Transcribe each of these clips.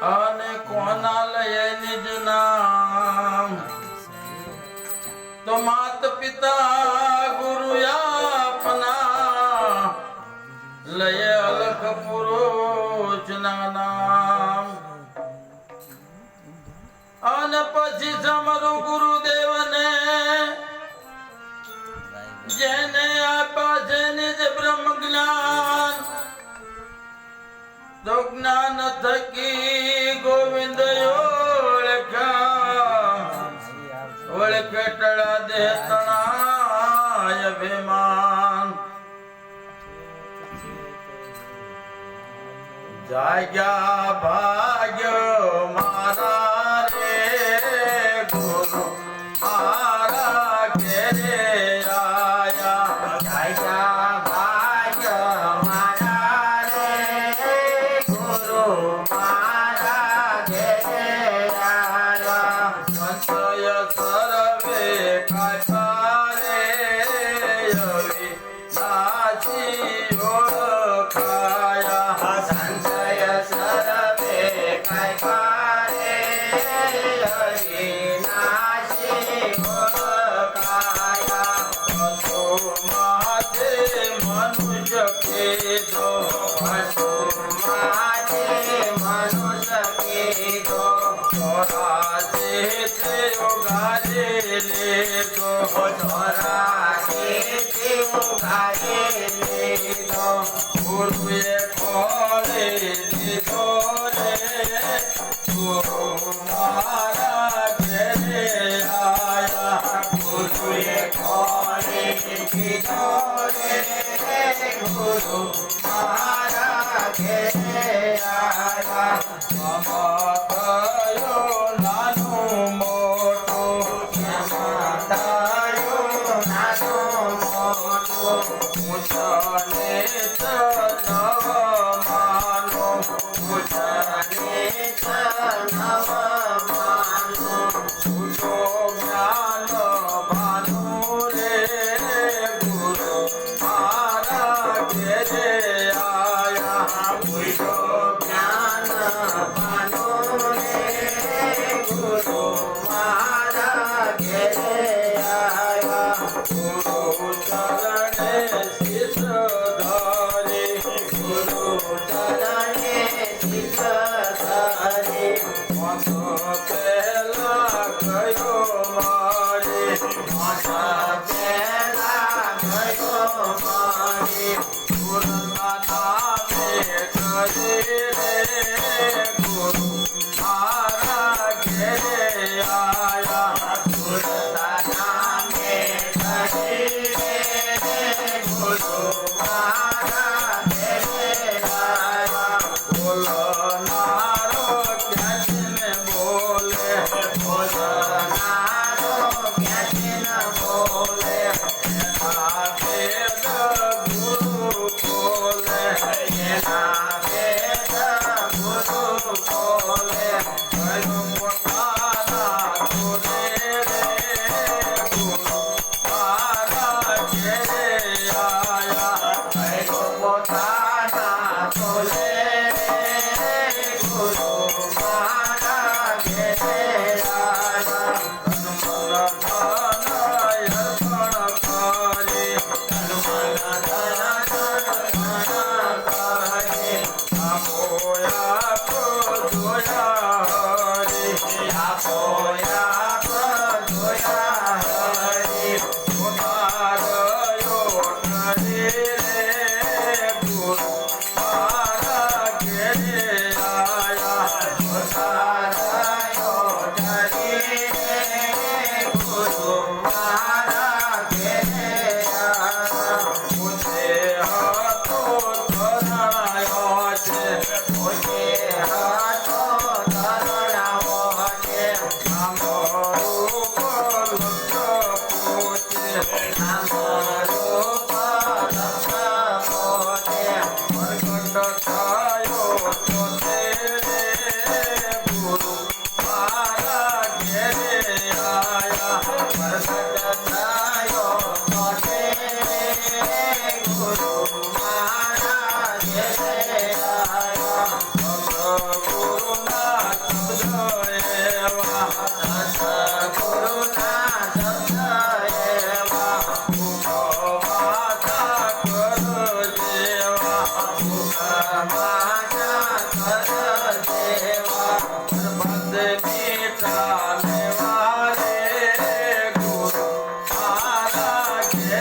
અને કોના લયે નિજ નામ? તો માત પિતા ગુરુ આપના લયે અલખ પુરુષ ના નામ. અને પછી સમરું ગુરુદેવને જેને ದುಜ್ಞಾನ ತಕಿ ಗೋವಿಂದ ಯೋಳಕ ಒಳಕಟಳ ದೇತನಾಯ ವಿಮಾನ್ ಜಾಗ್ಯಾ ಭಾಗ್ಯ ಮಾರಾ ಮಾರಾ ধরা যেতে ও গায়েলে গো ধরা যেতে ও গায়েলে গো ঘুরুয়ে ঘরে ধরে তোমারা ঘেরে আয়া ঘুরুয়ে ঘরে ধরে গুরু মারা ঘেরে আয়া ধরে গুরু চরণে ধরে মত পেলা গয়ো মারে মত পেলা গয়ো মারে পুরনা নামে করে রে গুরু মারা ঘেরে আয়া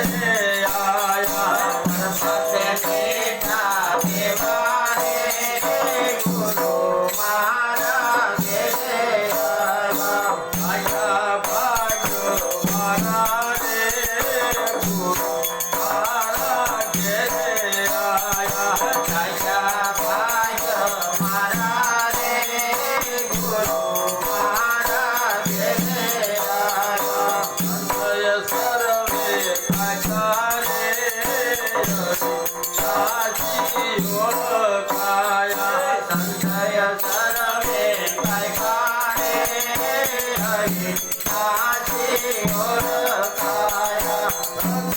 Yes.